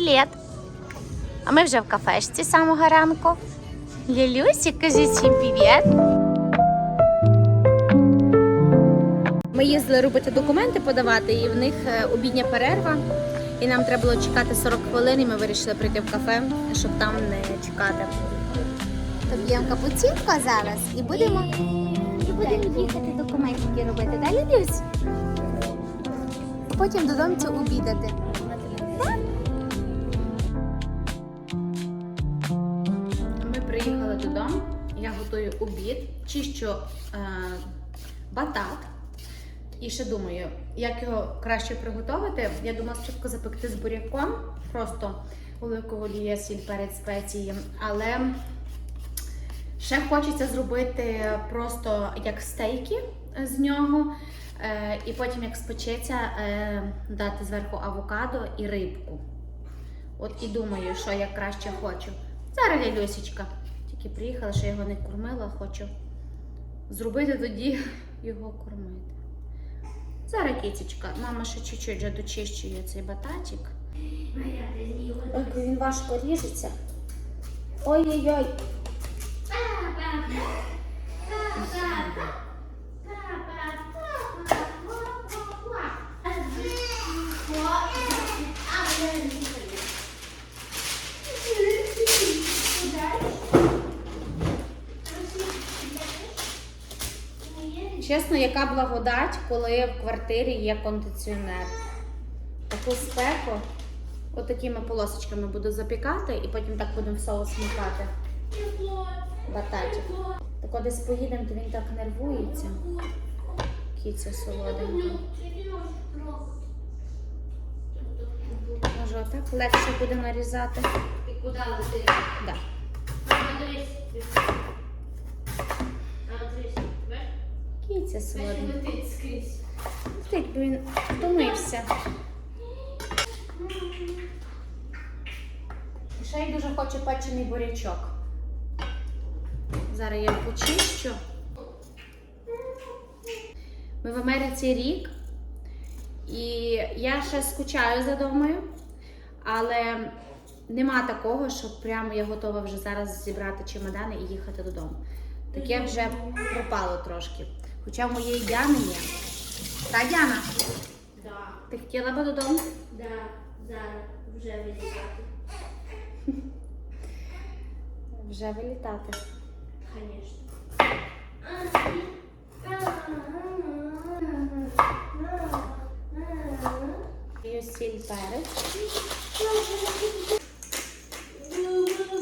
Привіт! А ми вже в кафешці з самого ранку. Лілюсі, кажи всім привіт! Ми їздили робити документи подавати, і в них е, обідня перерва. І нам треба було чекати 40 хвилин, і ми вирішили прийти в кафе, щоб там не чекати. То п'ємо капуцінко зараз і будемо, і будемо їхати документики робити. Далі Люсь? Потім додому це обідати. Я готую обід, чищу е, батат. І ще думаю, як його краще приготувати. Я думала спочатку запекти з буряком, просто оливкову олія, сіль, перець, спеції. Але ще хочеться зробити просто як стейки з нього. Е, і потім, як спечеться, е, дати зверху авокадо і рибку. От і думаю, що я краще хочу. Зараз я Люсічка. Тільки приїхала, що я його не кормила, хочу зробити тоді його кормити. Зараз кітечка, мама ще чуть-чуть дочищує цей бататик. Ой, він важко ріжеться. Ой-ой-ой. Чесно, яка благодать, коли в квартирі є кондиціонер. Таку спеку, отакими полосочками буду запікати і потім так будемо в соус смикати. Бататик. Так десь поїдемо, то він так нервується. Кіця солоденька. Може, отак легше буде нарізати. І куди летить? Да. Мама, дивись. Кіця Бачиш, летить скрізь. Летить, бо він втомився. Ще й дуже хоче печений бурячок. Зараз я почищу. Ми в Америці рік, і я ще скучаю за домою, але нема такого, що прямо я готова вже зараз зібрати чемодани і їхати додому. Таке вже пропало трошки. Хоча в моєї Діани є. Та Діана, Да, ти хотіла би додому? да, зараз вже вилітати. Вже вилітати. Звісно. Сіль перець.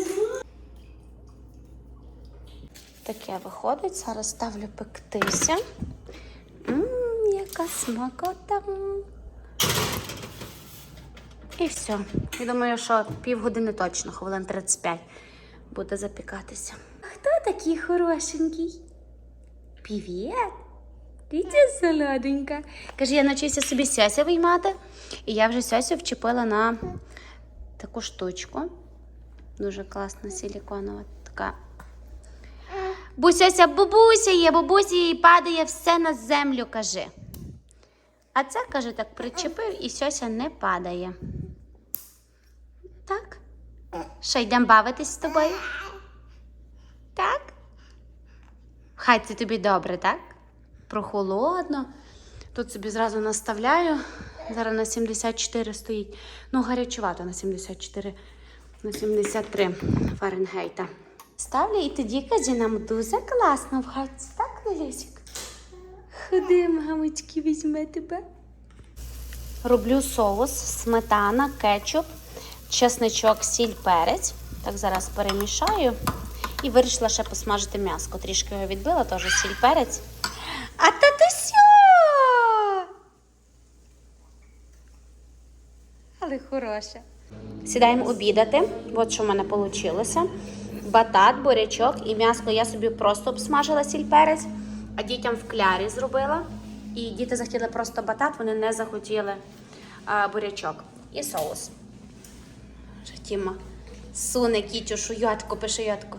Таке виходить. Зараз ставлю пектися. Ммм, яка смакота. І все. Я думаю, що півгодини точно, хвилин 35 буде запікатися. Хто такий хорошенький? Привіт! Дивіться, солоденька. Каже, я навчився собі сьося виймати, і я вже сьосю вчепила на таку штучку. Дуже класна силіконова така. Бусяся, бабуся є, бабуся їй падає все на землю, каже. А це, каже, так причепив і сьося не падає. Так? Що, йдемо бавитись з тобою? Так? Хай це тобі добре, так? Прохолодно. Тут собі зразу наставляю. Зараз на 74 стоїть. Ну, гарячувато на 74, на 73 Фаренгейта. Ставлю і тоді каже, нам дуже класно в хаті. Так, Лелюсик? Ходи, мамочки, візьме тебе. Роблю соус, сметана, кетчуп, чесничок, сіль, перець. Так зараз перемішаю. І вирішила ще посмажити м'яско. Трішки його відбила, теж сіль, перець. А татусю! Але хороше. Сідаємо обідати. От що в мене вийшло. Батат, бурячок і м'ясо я собі просто обсмажила сіль перець, а дітям в клярі зробила. І діти захотіли просто батат, вони не захотіли а, бурячок. І соус. Тіма суне кітю, шуйотку, пише йотку.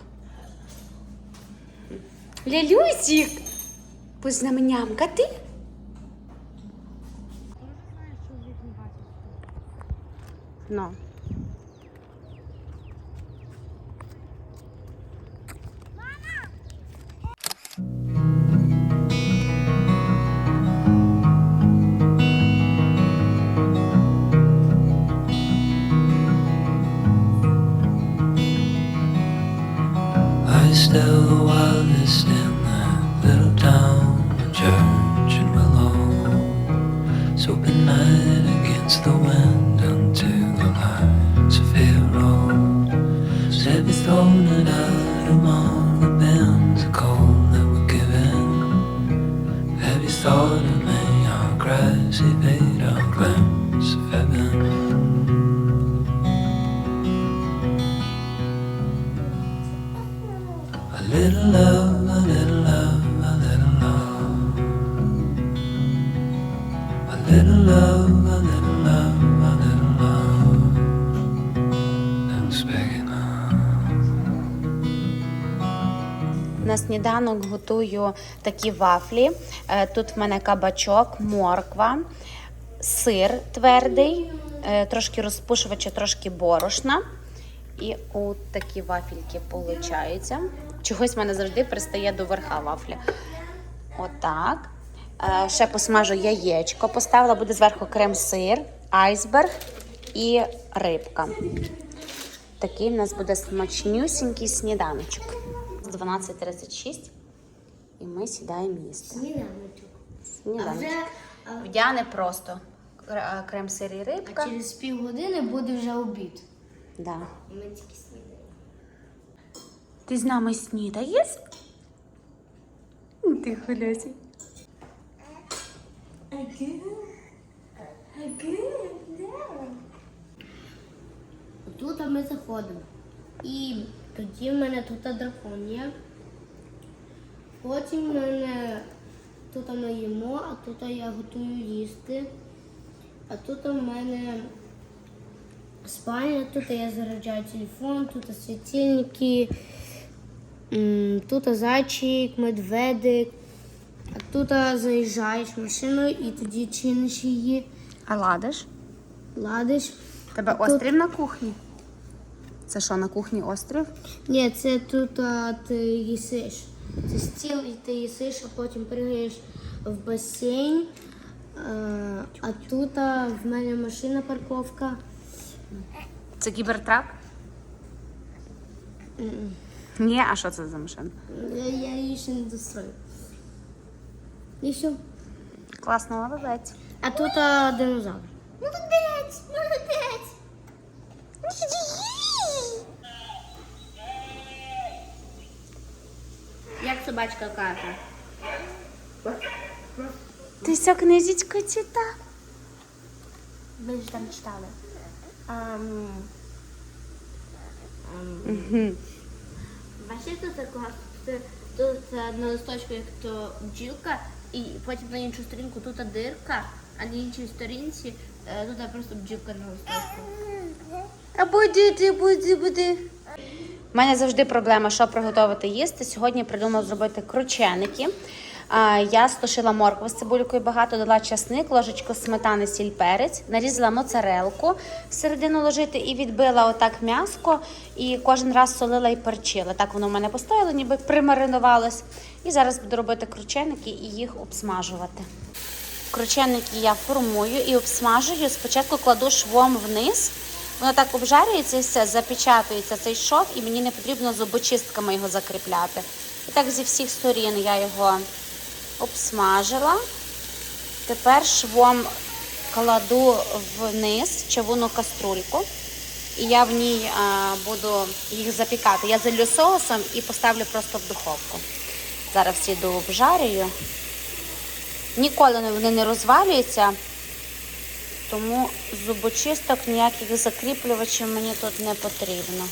Лялюсік! Позна нямка ти? Ну. we Son and aroma. Сніданок готую такі вафлі. Е, Тут в мене кабачок, морква, сир твердий, е, трошки розпушувача, трошки борошна. І от такі вафельки виходять. Чогось в мене завжди пристає до верха вафля. Отак. Е, Ще посмажу яєчко. Поставила буде зверху крем-сир, айсберг і рибка. Такий в нас буде смачнюсінький сніданочок. З 12.36 і ми сідаємо їсти. Сніданочок. А Сніданочок. вже а, Вдяне просто Кр- крем-сир і а рибка. через півгодини буде вже обід. Да. І ми тільки снідаємо. Ти з нами снідаєш? Ти хулясі. Тут ми заходимо. І тоді в мене тут дракон є. Потім в мене тут ми їмо, а тут я готую їсти. А тут у мене спальня, тут я заряджаю телефон, тут світильники, тут зайчик, медведик. А тут заїжджаєш в машину і тоді чиниш її, А ладиш? ладиш. Тебе острів на кухні? Це що, на кухні острів? Ні, це тут а, ти їсиш. Це стіл і ти їсиш, а потім пригаєш в басейн. А, а тут а, в мене машина парковка. Це кібертрак? Ні, а що це за машина? Я, я її ще не дострою. І все. Класно, молодець. А тут а, динозавр. Молодець! Молодець! Собачка каже? Ти цю книжечку читав? Ви ж там читали. Ам, Бачите, тут тут, тут на листочку, як то бджілка, і потім на іншу сторінку тут дирка, а на іншій сторінці е, тут просто бджілка на листочку. А буде, буде, буде. У мене завжди проблема, що приготувати їсти. Сьогодні придумала зробити крученики. Я стошила моркву з цибулькою багато, додала часник, ложечку сметани, сіль, перець, нарізала моцарелку всередину ложити і відбила отак м'яско. І кожен раз солила і перчила. Так воно в мене постояло, ніби примаринувалось. І зараз буду робити крученики і їх обсмажувати. Крученики я формую і обсмажую. Спочатку кладу швом вниз. Воно так обжарюється і все, запечатується цей шов, і мені не потрібно зубочистками його закріпляти. І так зі всіх сторін я його обсмажила. Тепер швом кладу вниз чавуну каструльку. І я в ній а, буду їх запікати. Я залю соусом і поставлю просто в духовку. Зараз всі дообжарюю. Ніколи вони не розвалюються, тому зубочисток ніяких закріплювачів мені тут не потрібно.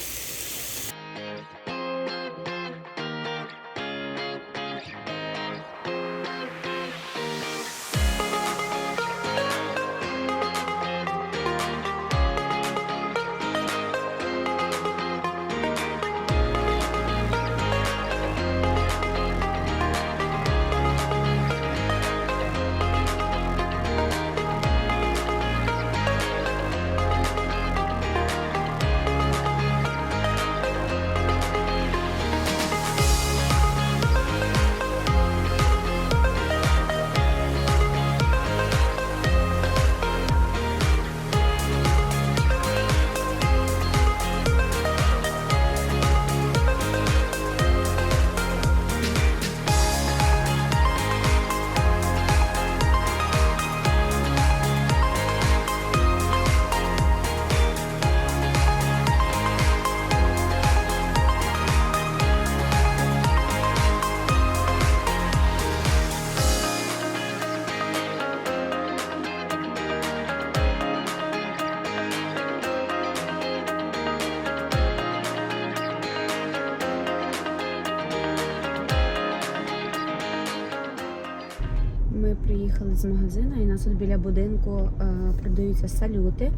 Продаються салюти.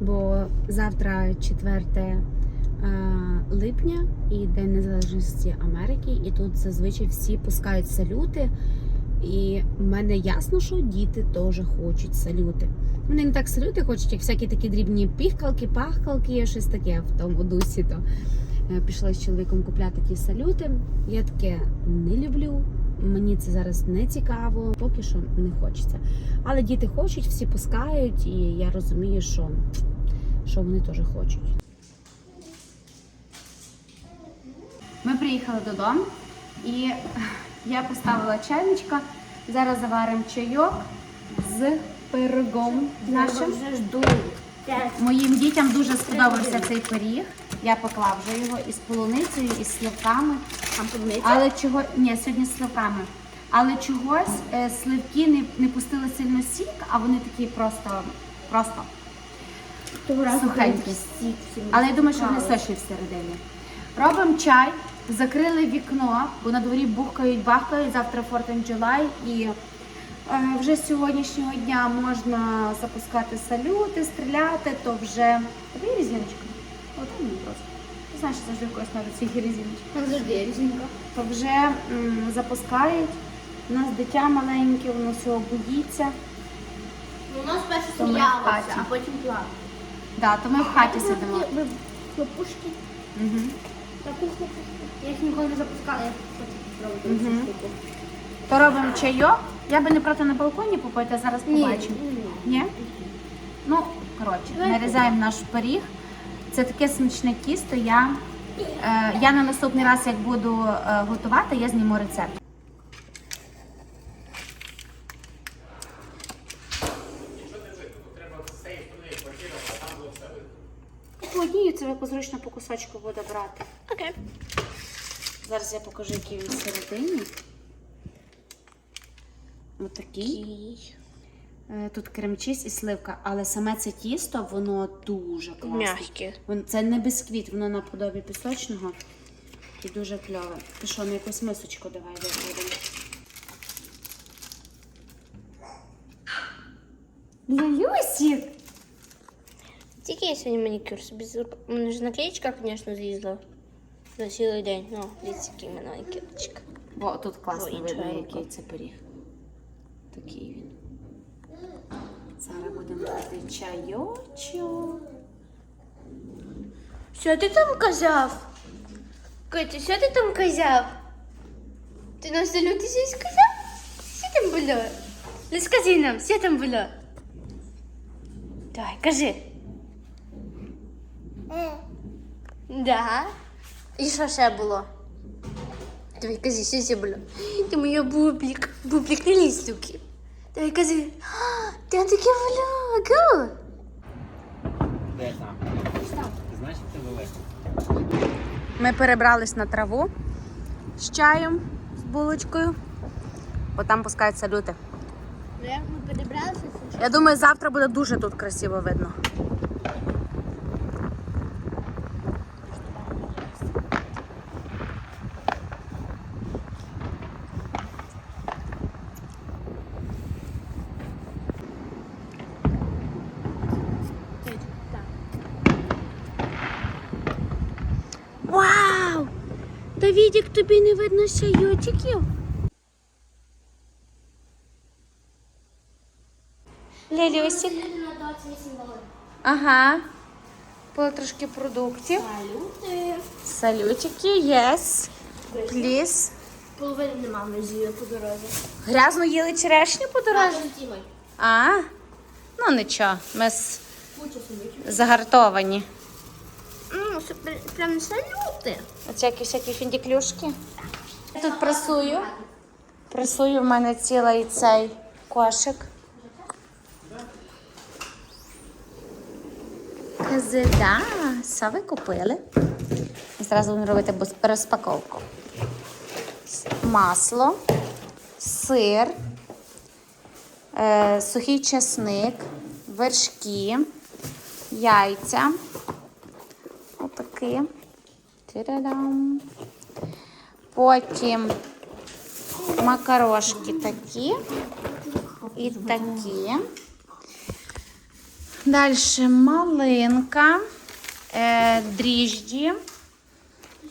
Бо завтра 4 е, липня і День Незалежності Америки, і тут зазвичай всі пускають салюти. І в мене ясно, що діти теж хочуть салюти. Вони не так салюти хочуть, як всякі такі дрібні піхкалки, пахкалки, щось таке в тому дусі. То е, пішла з чоловіком купляти ті салюти. Я таке не люблю. Мені це зараз не цікаво, поки що не хочеться. Але діти хочуть, всі пускають, і я розумію, що, що вони теж хочуть. Ми приїхали додому і я поставила чайничка. Зараз заваримо чайок з пирогом нашим. вже жду. Моїм дітям дуже сподобався цей пиріг. Я поклав вже його із полуницею, із сливками. Там? Але чого ні, сьогодні з сливками. Але чогось е, сливки не, не пустили сильно сік, а вони такі просто, просто. Того разу сухенькі. Але я думаю, що вони розпускали. сочні всередині. Робимо чай, закрили вікно, бо на дворі бухкають, бахкають, завтра 4 July і вже з сьогоднішнього дня можна запускати салюти, стріляти, то вже. Тобі є різіночка? От мені просто. Ти знаєш, що завжди в когось на руці є різіночка. Там завжди є різинка. То вже м, запускають. У нас дитя маленьке, воно всього боїться. Ну, У нас перше То ми в сміялося, хаті. а потім плакали. Да, то ми в хаті сидимо. Ви хлопушки, Угу. таку хлопушку. Я їх ніколи не запускала, я хочу спробувати Мгм. штуку. То робимо чайок. Я би не проти на балконі попити, зараз побачимо. Ні? Ну, коротше, нарізаємо наш пиріг. Це таке смачне тісто. Я, е, я на наступний раз, як буду е, готувати, я зніму рецепт. Одній це зручно по кусочку буде брати. Окей. Зараз я покажу, який він всередині. Отакий. Е, Тут крем-чіз і сливка, але саме це тісто, воно дуже класне. М'яке. Це не бісквіт, воно наподобі пісочного і дуже кльове. Ти що, на якусь мисочку давай виводимо. Люсік! Тільки я сьогодні манікюр собі зробила. У мене ж наклеїчка, звісно, з'їздила. За цілий день. Ну, дивіться, який мене манікюрчик. О, тут класно видно, який це пиріг. Такий він. Зараз будемо пити чайочок. Що ти там казав? Катя, що ти там казав? Ти на салюті щось сказав? Що там було? Ну скажи нам, що там було? Давай, кажи. Да. І що ще було? Давай, кажи, що ще було? Ти моя бублік. Бублік не лізь суки. Кажи. А, Там таке. Го. Де там? Значить, це велике. Ми перебрались на траву з чаєм, з булочкою, бо там пускають салюти. Ми перебралися. Я думаю, завтра буде дуже тут красиво видно. Вау! Та Відік, тобі видно сяйотиків. Лелюсик. Ага. Було трошки продуктів. Салюти. Салютики, yes. Please. Половини нема ми з'їли по дорозі. Грязно їли черешню по дорозі? А? Ну нічого, ми собі. загартовані. Ну, це прям салюти. Оце якісь всякі фіндіклюшки. Я тут прасую. Прасую в мене цілий цей кошик. Кази, да, що ви купили? І Зразу будемо робити розпаковку. Масло, сир, е, сухий чесник, вершки, яйця. Отакі. Тирядам. Потім макарошки такі. І такі. Далі малинка, е, дріжджі,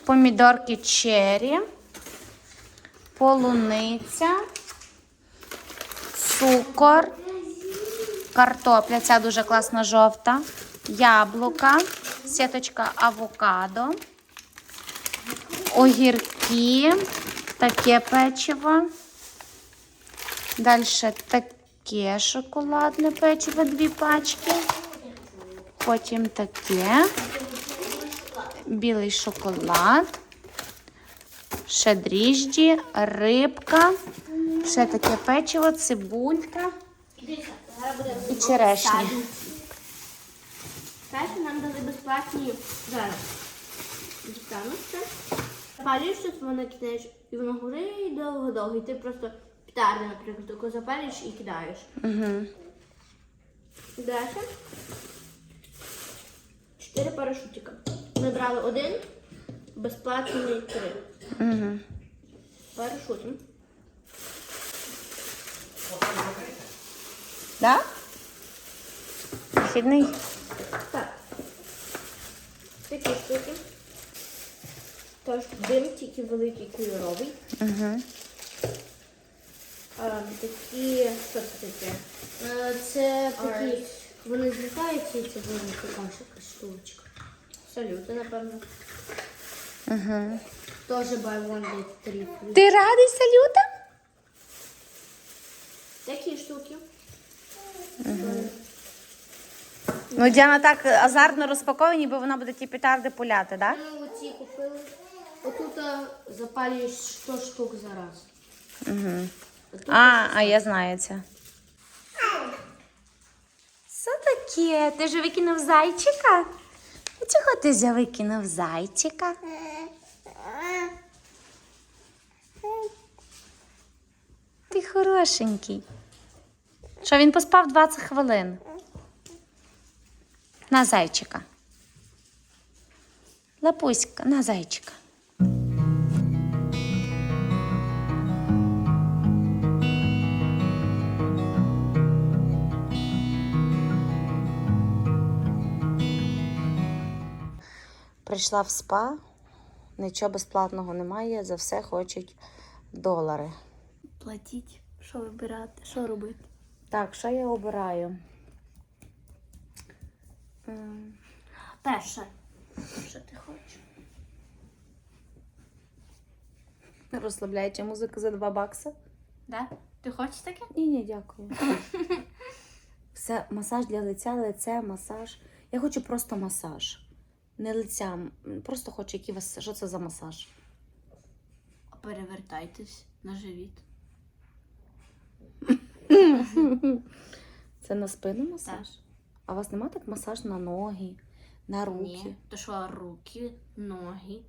помідорки черрі, полуниця, цукор, картопля, ця дуже класна жовта, яблука, сіточка авокадо, огірки, таке печиво. Далі таке шоколадне печиво, дві пачки. Потім таке. Білий шоколад. Ще дріжджі, рибка, ще таке печиво, цибулька і черешня. Перше нам дали безплатні зараз. Дістану Запалюєш щось, воно кидаєш, і воно горить довго-довго. І ти просто петарди, наприклад, таку запалюєш і кидаєш. Угу. Далі. Чотири парашутика. Ми брали один, безплатний три. Угу. Парашути. Да? Вихідний. Так. Такі штуки. Тож дим тільки великий кольоровий. Угу. А, такі, що це таке? Е, Це такі, вони злітаються і це буде така штучка. Салюти, напевно. Угу. Теж buy one get three free. Ти радий салютам? Такі штуки. Ну, Діана так азартно розпаковує, ніби вона буде ті петарди пуляти, так? Ми оці купили. Отут запалюєш 100 штук за раз. Угу. А, а я знаю це. Що таке? Ти ж викинув зайчика? А чого ти вже викинув зайчика? Ти хорошенький. Що він поспав 20 хвилин? На зайчика. Лапуська, на зайчика. Прийшла в спа, нічого безплатного немає, за все хочуть долари. Платіть, що вибирати, що робити. Так, що я обираю? М, Перше. Що ти хочеш? Розслабляюча музика за 2 бакси? Да? Ти хочеш таке? Ні, ні, дякую. Все, масаж для лиця, лице, масаж. Я хочу просто масаж. Не лиця, м, просто хочу, який вас. Що це за масаж? Перевертайтесь на живіт. Це на спину масаж? А у вас нема так масаж на ноги, на руки? Ні, то що руки, ноги.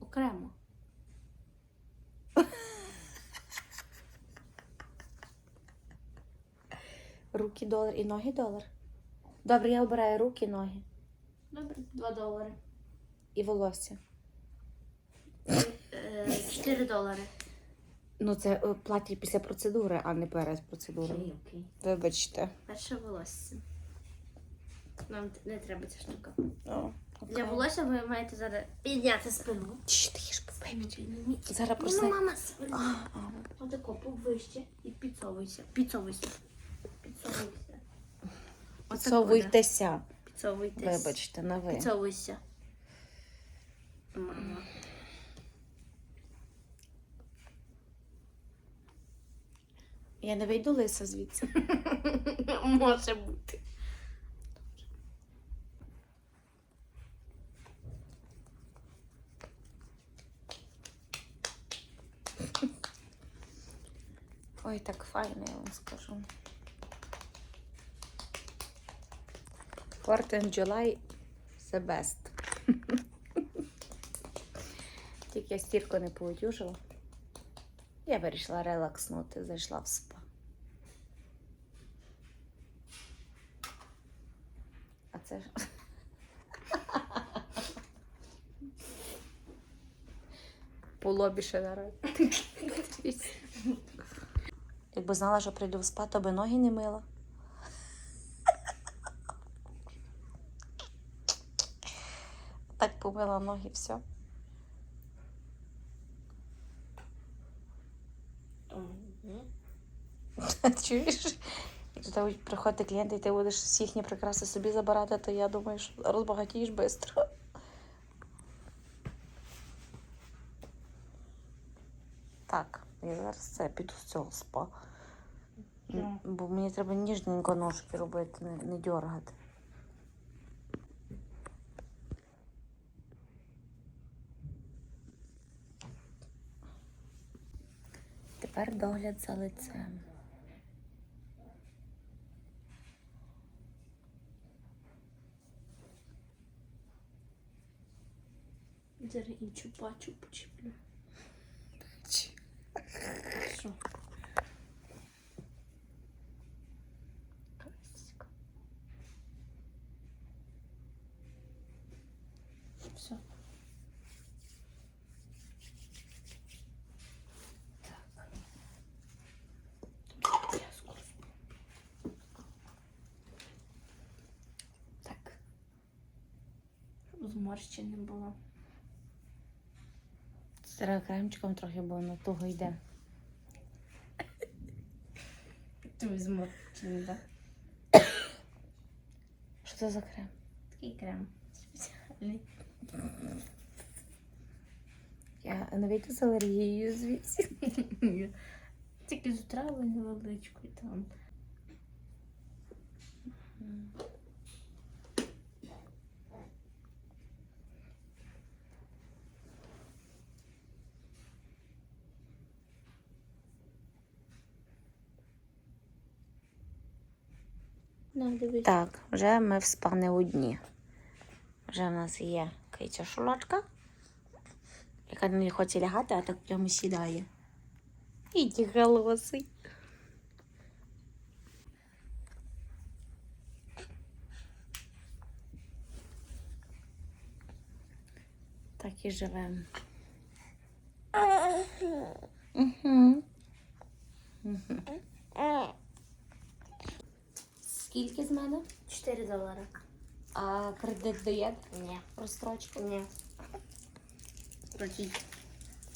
Окремо. Руки долар і ноги долар. Добре, я обираю руки, ноги Добре, 2 долари. і волосся. 4 долари. Ну, це е, платять після процедури, а не перед процедурою. Окей, окей. Вибачте. Перше волосся. Нам не треба ця штука. О, Для волосся ви маєте зараз підняти спину. Чш, ти їж попей. Зараз Ну, мама, спину. Отако, повище і підсовуйся. Підсовуйся. Підсовуйся. Отако, Підсовуйтеся. да. Підсовуйтесь. Вибачте, на ви. Підсовуйся. Мама. Я не вийду лиса звідси. Може бути. Ой, так файно, я вам скажу. Fourth July the best. Тільки я стірку не поутюжила. Я вирішила релакснути, зайшла в спа. А це ж. По лобі ще Якби знала, що прийду в спа, то би ноги не мила. Помила ноги, все. Чуєш? До приходять клієнти, і ти будеш всі їхні прикраси собі забирати, то я думаю, що розбагатієш швидко. Так, я зараз це піду з цього спа. Бо мені треба ніжненько ножки робити, не, не дергати. Тепер догляд за лицем. Зараз і чупа-чуп чіплю. Що? Все. Так. Не було. Зараз кремчиком трохи, бо воно туго йде. Ти зморщень, так? Що це за крем? Такий крем. Спеціальний. Я не вийду з алергією звідси. Тільки з трави невеличкою там. На, дивись. Так, вже ми в спа не одні. Вже в нас є киця шулочка, яка не хоче лягати, а так прямо сідає. І ті голоси. Так і живемо. Угу. Скільки з мене? 4 долари. А кредит дає Ні. розстрочку? Ні.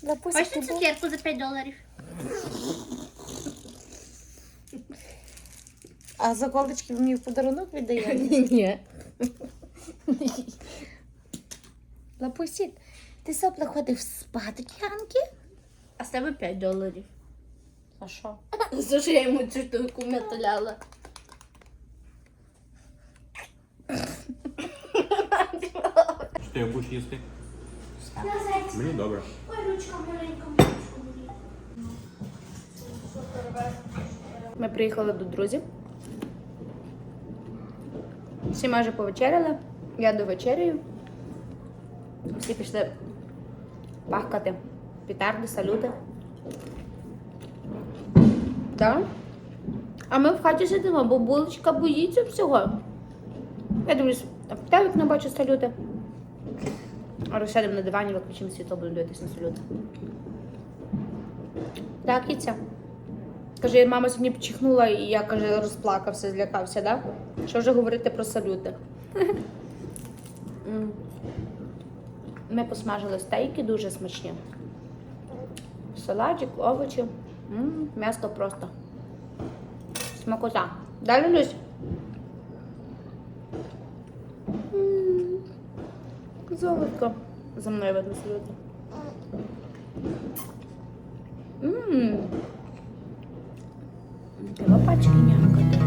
Допустим, Хочете цукерку за 5 доларів? А заколочки ви мені в подарунок віддаєте? Ні. Лапусік, ти сопла ходив спати, Янки? А з тебе 5 доларів. А що? За що я йому цю штуку металяла? Ти будеш їсти? Мені добре. Ми приїхали до друзів. Всі майже повечеряли. Я довечерюю. Всі пішли пахкати петарди, салюти. Так? А ми в хаті сидимо, бо булочка боїться всього. Я дивлюсь, а Віталік не бачу салюти. Розсядемо на дивані, виключимо світло, будемо дивитися на салюти. Так, Кіця. Каже, мама сьогодні почихнула, і я каже, розплакався, злякався, да? Що вже говорити про салюти? Ми посмажили стейки дуже смачні. Салатик, овочі. М'ясо просто. Смакота. Далі Люсь? Золотко. За мною видно сидити. пачки нягоди.